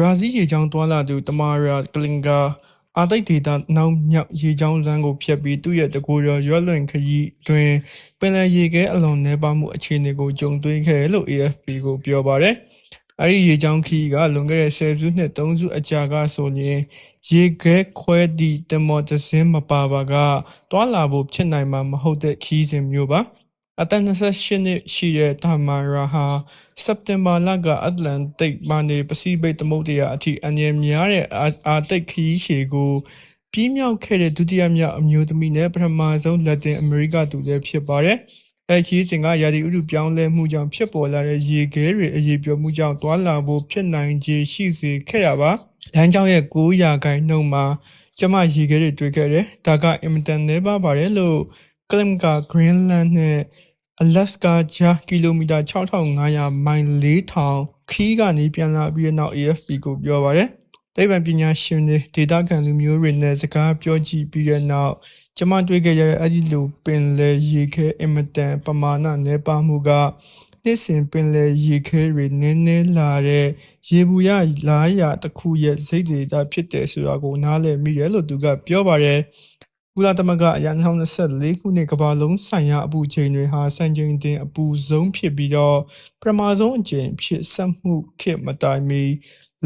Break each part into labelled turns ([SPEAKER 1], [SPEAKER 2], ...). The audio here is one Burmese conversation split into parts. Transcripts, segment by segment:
[SPEAKER 1] ဘရာဇီးရေချောင်းတွာလာသူတမာရာကလင်ဂါအာတိတ်ဒေတာနောက်မြောက်ရေချောင်းလမ်းကိုဖျက်ပြီးသူ့ရဲ့တကူရောရွက်လွင်ခရီးအတွင်းပင်လယ်ရေခဲအလွန်နှဲပါမှုအခြေအနေကိုကြုံတွေ့ခဲ့တယ်လို့ AFP ကိုပြောပါတယ်။အဲဒီရေချောင်းခီးကလွန်ခဲ့တဲ့10စုနှစ်3စုအကြာကဆိုရင်ရေခဲခွဲသည့်တင်မော်တစ်စင်းမပါပါကတွာလာဖို့ဖြစ်နိုင်မှာမဟုတ်တဲ့ခီးစဉ်မျိုးပါ။ အသက်28နှစ်ရှိတဲ့တာမာရာဟာစက်တင်ဘာလကအတ္တလန်တိတ်မှနေပစိဖိတ်သမုဒ္ဒရာအထိအငြင်းများတဲ့အာအာတိတ်ခရီးရှည်ကိုပြီးမြောက်ခဲ့တဲ့ဒုတိယမြောက်အမျိုးသမီးနဲ့ပထမဆုံးလက်တင်အမေရိကသူလည်းဖြစ်ပါတယ်။အဲခရီးစဉ်ကရာသီဥတုပြောင်းလဲမှုကြောင့်ဖြစ်ပေါ်လာတဲ့ရေခဲတွေအရေးပြောမှုကြောင့်တွာလာဖို့ဖြစ်နိုင်ခြေရှိစေခဲ့ရပါ။လမ်းကြောင်းရဲ့9ရာခိုင်နှုန်းမှာကျမရေခဲတွေတွေ့ခဲ့တယ်။ဒါကအင်မတန်နှဲပါပါတယ်လို့ Klimka Greenland နဲ့ Alaska ကြားကီလိုမီတာ6500မိုင်4000ခီးကနေပြန်လာပြီးတဲ့နောက် AFP ကိုပြောပါတယ်။သိပ္ပံပညာရှင်တွေဒေတာခံလူမျိုးတွေနဲ့စကားပြောကြည့်ပြီးတဲ့နောက်ကျမတွေ့ခဲ့ရတဲ့အဲ့ဒီလိုပင်လယ်ရေခဲအင်မတန်ပမာဏနှဲပါမှုကနှစ်စဉ်ပင်လယ်ရေခဲတွေနည်းနည်းလာတဲ့ရေဘူးရလာရတစ်ခုရဲ့စိတ်ဒေတာဖြစ်တယ်ဆိုတာကိုနားလည်မိတယ်လို့သူကပြောပါတယ်။ ကုလသမဂ္ဂအရာ2024ခုနှစ်ကမ္ဘာလုံးဆိုင်ရာအပူချိန်တွေဟာစံချိန်တင်အပူဆုံးဖြစ်ပြီးတော့ပထမဆုံးအကြိမ်ဖြစ်ဆက်မှုခေတ်မတိုင်မီ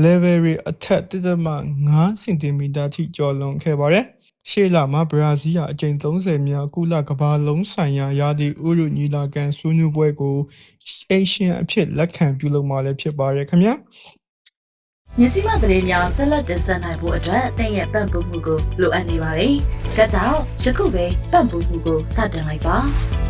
[SPEAKER 1] level တွေအထက်1.5စင်တီမီတာထိကျော်လွန်ခဲ့ပါတယ်။ရှေ့လမှာဘရာဇီးဟာအကြိမ်30မြောက်ကုလကမ္ဘာလုံးဆိုင်ရာရာသီဥတုညီလာခံဆွေးနွေးပွဲကိုအေရှင်အဖြစ်လက်ခံပြုလုပ်မှာလည်းဖြစ်ပါတယ်ခင်ဗျာ။
[SPEAKER 2] မြစီမသတင်းများဆက်လက်တင်ဆက်နိုင်ဖို့အတွက်အသင်ရဲ့ပံ့ပိုးမှုကိုလိုအပ်နေပါတယ်။ ဒါကြောင့်ယခုပဲပံ့ပိုးမှုကိုစတင်လိုက်ပါ။